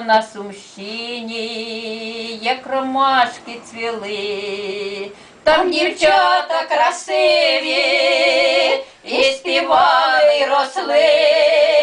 на Сумщині, як ромашки цвіли, там дівчата красиві і співали, і росли.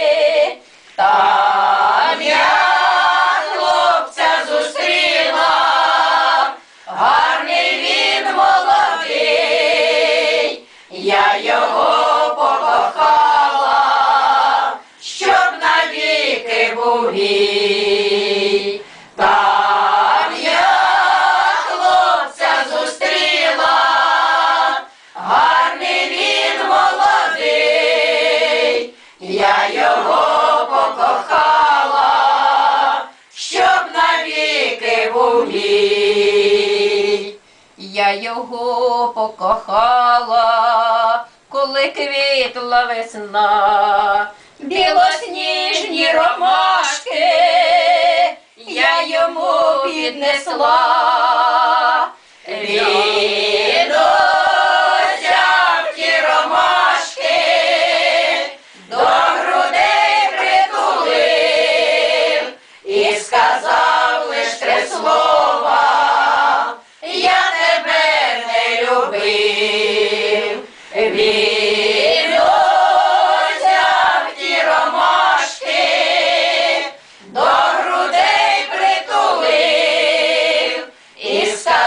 Навіки. Я його покохала, коли квітла весна, білосніжні ромашки я йому піднесла.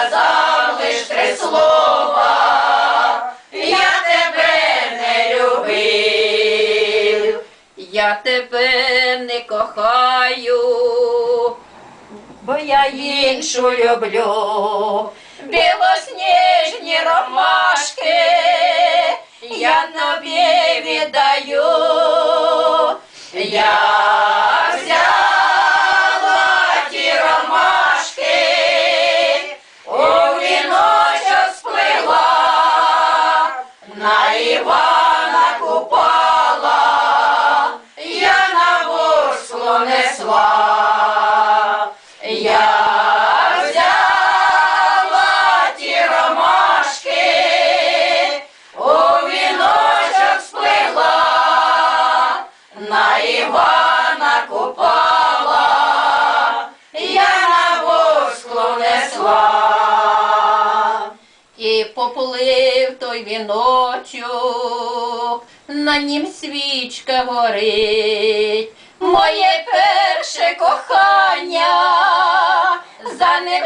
Сказав лиш три слова, я тебе не любив, я тебе не кохаю, бо я іншу люблю. Білосніжні ромашки я тобі віддаю. Я поплив той віночок, на нім свічка горить, моє перше кохання, за ним